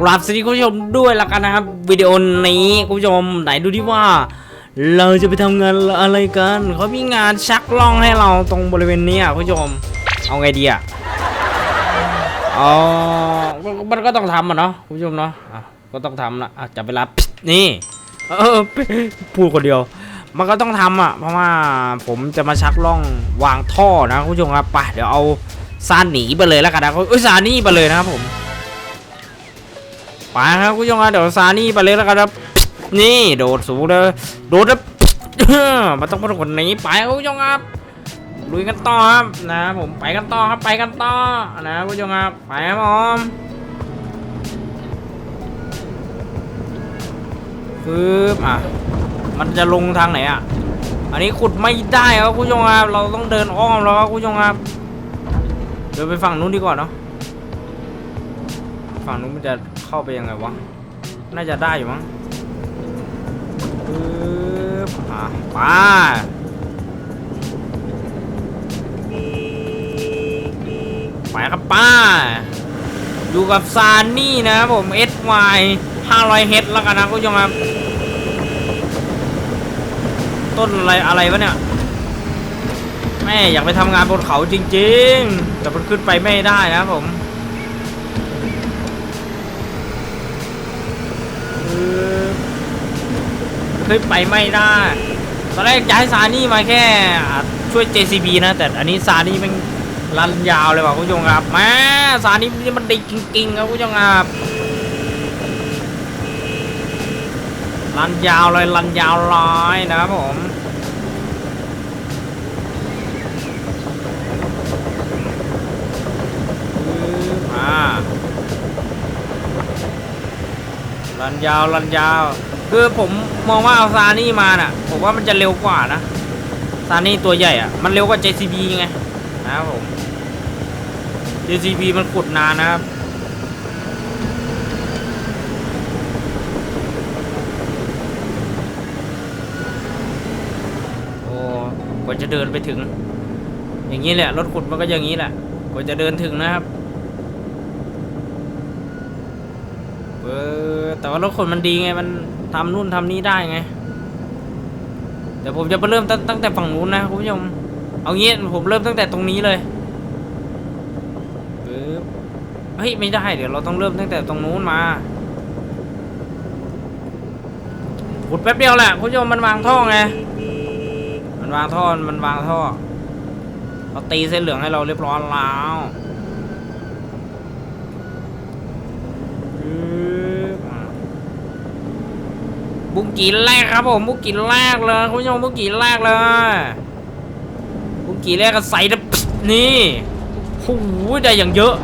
กราบสวัสดีคุณผู้ชมด้วยละกันนะครับ วิดีโอนี้คุณผู้ชมไหนดูที่ว่า เราจะไปทำงานอะไรกันเขามีงานชักล่องให้เราตรงบริเวณนี้อะคุณผู้ชม เอาไงดีอะอ๋อมันก็ต้องทำอะเนาะคุณผู้ชมเนาะอะก็ต้องทำละอะจะไปรับนี่เออพูดคนเดียว มันก็ต้องทำอะ เพราะว่าผมจะมาชักล่องวางท่อนะคุณผู้ชมครับไปเดี๋ยวเอาซานหนีไปเลยแล้วกันนะเอ้ยซานี่ไปเลยนะครับผม ไปครับคุณผู้ชมครับเดี๋ยวซานี่ไปเลยแล้วกันครับนี่โดดสูงเลยโดดแล้วมันต้องเป็นคนนี้ไปครับคุณผู้ชมครับลุยกันต่อครับนะผมไปกันต่อครับไปกันต่อนะคุณผู้ชมครับไปครับผมปึ๊บอะมันจะลงทางไหนอะอันนี้ขุดไม่ได้ครับคุณผู้ชมครับเราต้องเดินอ้อมแล้วครับคุณผู้ชมครับเดินไปฝั่งนู้นดีกว่าเนาะ ฝั่งนู้นมันจะเข้าไปยังไงวะ น่าจะได้อยู่มั้งปึ๊บอะไปไปครับป้า อยู่กับซานนี่นะผม SY 500 h แล้วกันนะคุณผู้ชมครับ ต้นอะไรอะไรวะเนี่ย แม่อยากไปทำงานบนเขาจริง ๆ แต่มันขึ้นไปไม่ได้นะผม ขึ้นไปไม่ได้ ตอนแรกย้ายซานี่มาแค่ช่วย JCB นะ แต่อันนี้ซานี่มันรันยาวเลยว่ะคุณผู้ชมครับแม่ซานี่มันดีจริงๆครับคุณผู้ชมครับรันยาวเลยรันยาวร้อยนะครับผมอ่า รันยาวรันยาว คือผมมองว่าเอาซานี่มาน่ะ ผมว่ามันจะเร็วกว่านะ ซานี่ตัวใหญ่อะมันเร็วกว่า JCB ไงนะครับผม JCB มันขุดนานนะครับโอ้กว่าจะเดินไปถึง อย่างนี้แหละ รถขุดมันก็อย่างนี้แหละ กว่าจะเดินถึงนะครับ ออแต่ว่ารถขนมันดีไง มันทำนู่นทำนี่ได้ไง เดี๋ยวผมจะไปเริ่มตั้งตั้งแต่ฝั่งนู้นนะคุณผู้ชม เอางี้ผมเริ่มตั้งแต่ตรงนี้เลยเฮ้ยไม่ได้เดี๋ยวเราต้องเริ่มตั้งแต่ตรงนู้นมาขุดแป๊บเดียวแหละคุณผู้ชมมันวางท่อไง มันวางท่อ มันวางท่อเราตีเส้นเหลืองให้เราเรียบร้อยแล้ว บุกกีแรกครับผมบุกกีแรกเลยคุณผู้ชมบุกกีแรกเลยบุกกีแรกก็ใส่นะนี่โอ้โหได้อย่างเยอะ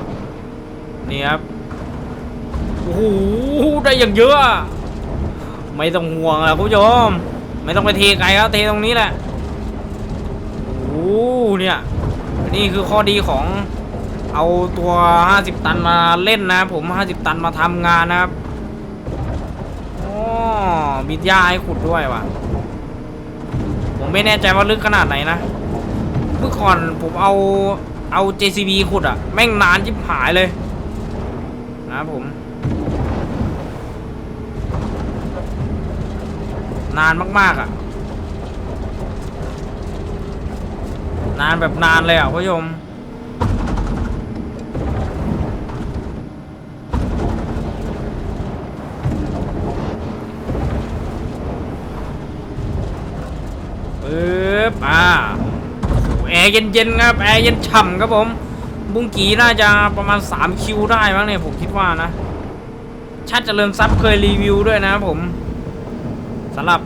นี่ครับโอ้โหได้อย่างเยอะ ไม่ต้องห่วงแล้วคุณผู้ชมไม่ต้องไปเทไกลครับเทตรงนี้แหละโอ้โหเนี่ยนี่คือข้อดีของเอาตัว 50 ตันมาเล่นนะผม 50 ตันมาทำงานนะครับ มีหญ้าให้ขุดด้วยว่ะ ผมไม่แน่ใจว่าลึกขนาดไหนนะ เมื่อก่อนผมเอาเอา JCB ขุดอะแม่งนานจิบหายเลย นะผม นานมากๆอะนานแบบนานเลยอะคุณผู้ชม ปึ๊บอ่าแอร์เย็นๆครับแอร์เย็นฉ่ำครับผม บุ้งกีน่าจะประมาณ 3 คิวได้มั้งเนี่ยผมคิดว่านะ ชาติเจริญทรัพย์เคยรีวิวด้วยนะผมสำหรับ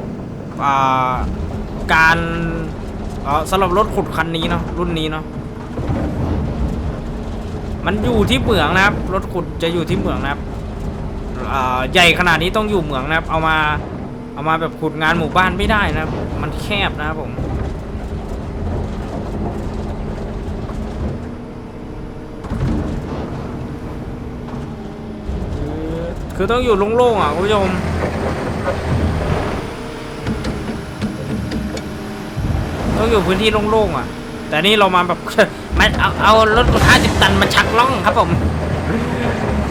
าการสำหรับรถขุดคันนี้เนาะรุ่นนี้เนาะมันอยู่ที่เหมืองนะครับ รถขุดจะอยู่ที่เหมืองนะครับใหญ่ขนาดนี้ต้องอยู่เหมืองนะครับ เอามา เอามาแบบขุดงานหมู่บ้านไม่ได้นะ มันแคบนะครับผมคือต้องอยู่โล่งๆอะคุณผู้ชมต้องอยู่พื้นที่โล่งๆอะ แต่นี่เรามาแบบมันเอาเอารถห้าสิบตันมาชักล่องครับผม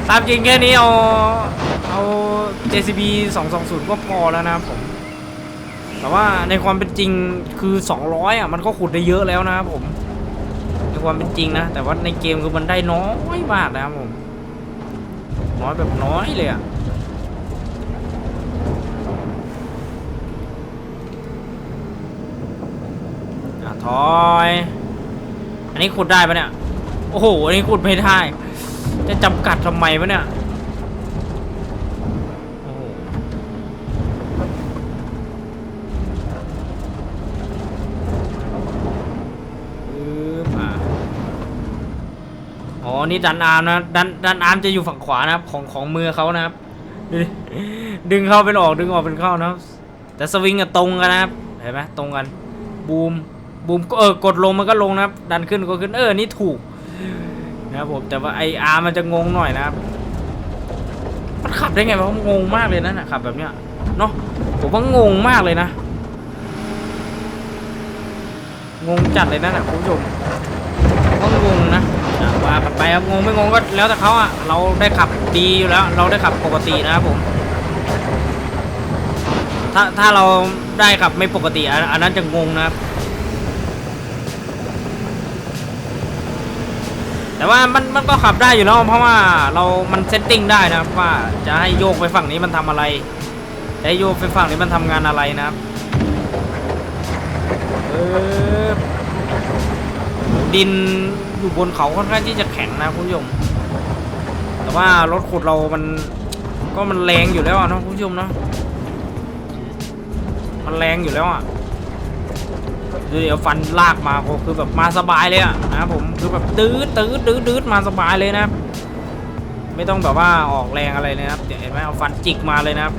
ตามจริงแค่นี้เอาเอา JCB 220 ก็พอแล้วนะครับผม แต่ว่าในความเป็นจริงคือ 200 อะ มันก็ขุดได้เยอะแล้วนะครับผม ในความเป็นจริงนะ แต่ว่าในเกมคือมันได้น้อยมากนะครับผม น้อยแบบน้อยเลยอะอะถอย อันนี้ขุดได้ปะเนี่ย โอ้โห อันนี้ขุดไม่ได้ จะจำกัดทำไมวะเนี่ย โอ้โหปึ๊บอะอ๋อ นี่ดันอาร์มนะดันดันอาร์มจะอยู่ฝั่งขวานะครับของของมือเขานะครับดึงเข้าเป็นออกดึงออกเป็นเข้านะครับแต่สวิงอะตรงกันนะครับเห็นไหมตรงกันบูมบูมก็เออกดลงมันก็ลงนะครับ ดันขึ้นก็ขึ้นเออนี่ถูกนะครับผมแต่ว่าไออาร์มันจะงงหน่อยนะครับมันขับได้ไงวะงงมากเลยนะน่ะขับแบบเนี้ยเนาะผมว่างงมากเลยนะ งงจัดเลยนะนะคุณผู้ชมก็งงนะอะว่ากัน ไปครับงงไม่งงก็แล้วแต่เขาอะเราได้ขับดีอยู่แล้ว เราได้ขับปกตินะครับผมถ้าถ้าเราได้ขับไม่ปกติอันนั้นจะงงนะครับ แต่ว่ามันมันก็ขับได้อยู่แล้วเพราะว่าเรามันเซตติ้งได้นะครับว่าจะให้โยกไปฝั่งนี้มันทำอะไรจะให้โยกไปฝั่งนี้มันทำงานอะไรนะครับเออ ดินอยู่บนเขาค่อนข้างที่จะแข็งนะคุณผู้ชม แต่ว่ารถขุดเรามันก็มันแรงอยู่แล้วนะคุณผู้ชมเนาะมันแรงอยู่แล้วอะดูเดี๋ยวฟันลากมาก็คือแบบมาสบายเลยอะนะผมคือแบบดื้อตื้อดื้อดื้อมาสบายเลยนะ ไม่ต้องแบบว่าออกแรงอะไรเลยนะครับเดี๋ยวเห็นไหมเอาฟันจิกมาเลยนะครับ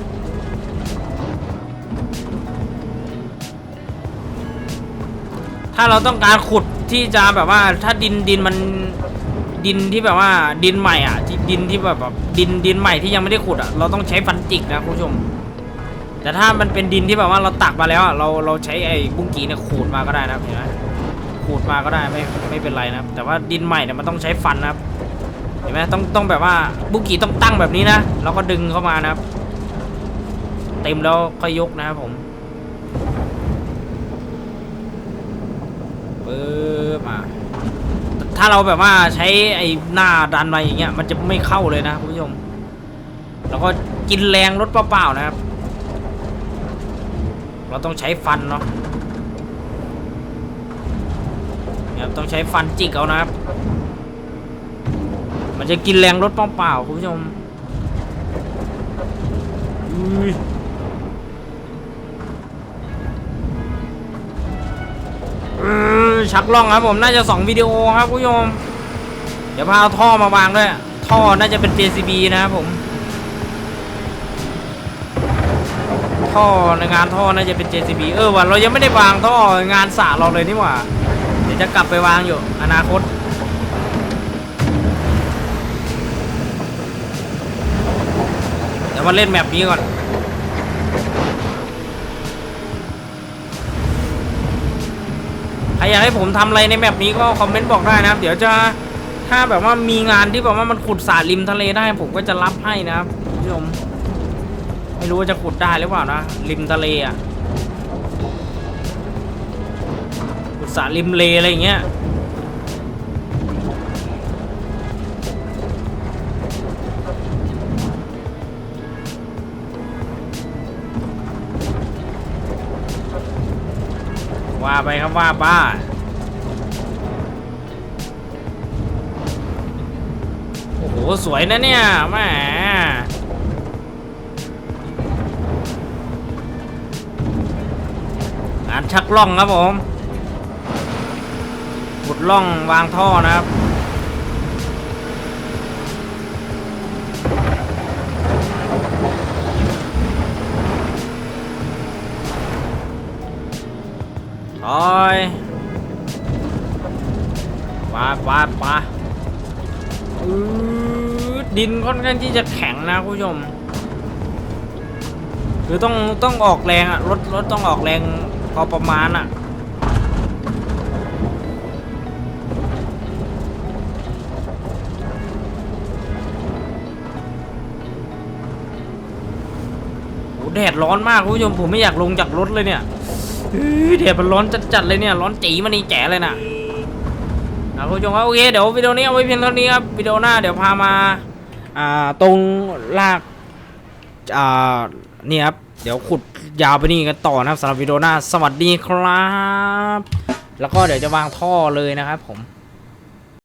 ถ้าเราต้องการขุด ที่จะแบบว่าถ้าดินดินมันดินที่แบบว่าดินใหม่อะที่ดินที่แบบแบบดินดินใหม่ที่ยังไม่ได้ขุดอะเราต้องใช้ฟันจิกนะคุณผู้ชม แต่ถ้ามันเป็นดินที่แบบว่าเราตักมาแล้วอะเราเราใช้ไอ้บุ้งกีเนี่ยขูดมาก็ได้นะเห็นไหมขูดมาก็ได้ไม่ไม่เป็นไรนะแต่ว่าดินใหม่เนี่ยมันต้องใช้ฟันนะครับเห็นไหมต้องต้องแบบว่าบุ้งกีต้องตั้งแบบนี้นะแล้วก็ดึงเข้ามานะครับ เต็มแล้วค่อยยกนะครับผม ปึ๊บอะถ้าเราแบบว่าใช้ไอ้หน้าดันมาอย่างเงี้ยมันจะไม่เข้าเลยนะคุณผู้ชม แล้วก็กินแรงรถเปล่าๆนะครับ เราต้องใช้ฟันเนาะเนี่ยต้องใช้ฟันจิกเอานะครับ มันจะกินแรงรถเปล่าๆคุณผู้ชมอุ้อ ชักล่องครับผมน่าจะสองวิดีโอครับคุณผู้ชมเดี๋ยวพาเอาท่อมาวางด้วย ท่อน่าจะเป็น JCB นะครับผม ท่อในงานท่อน่าจะเป็น JCB เออว่ะเรายังไม่ได้วางท่องานสระเราเลยนี่หว่า เดี๋ยวจะกลับไปวางอยู่ อนาคตเดี๋ยวมาเล่นแมปนี้ก่อน ใค รอยากให้ผมทำอะไรในแมปนี้ก็คอมเมนต์บอกได้นะครับ เดี๋ยวจะถ้าแบบว่ามีงานที่แบบว่ามันขุดสาริมทะเลได้ผมก็จะรับให้นะครับคุณผู้ชมไม่รู้ว่าจะขุดได้หรือเปล่านะริมทะเลอะขุดสาริมเลอะไรอย่างเงี้ย ว่าไปครับว่าป้าโอ้โหสวยนะเนี่ยแหมงานชักล่องครับผมขุดล่องวางท่อนะครับ ลอยวาดวาดปดินค่อนข้างที่จะแข็งนะคุณผู้ชมคือต้องต้องออกแรงอะรถรถต้องออกแรงพอประมาณอะแดดร้อนมากคุณผู้ชมผมไม่อยากลงจากรถเลยเนี่ย เดี๋ยวมันร้อนจัดๆเลยเนี่ยร้อนจีมันนี่แจ๋เลยนะนะคุณผู้ชมครับโอเคเดี๋ยววิดีโอนี้เอาไว้เพียงเท่านี้ครับวิดีโอหน้าเดี๋ยวพามาอ่าตรงลากอ่านี่ครับเดี๋ยวขุดยาวไปนี่กันต่อนะครับสำหรับวิดีโอหน้าสวัสดีครับ แล้วก็เดี๋ยวจะวางท่อเลยนะครับผม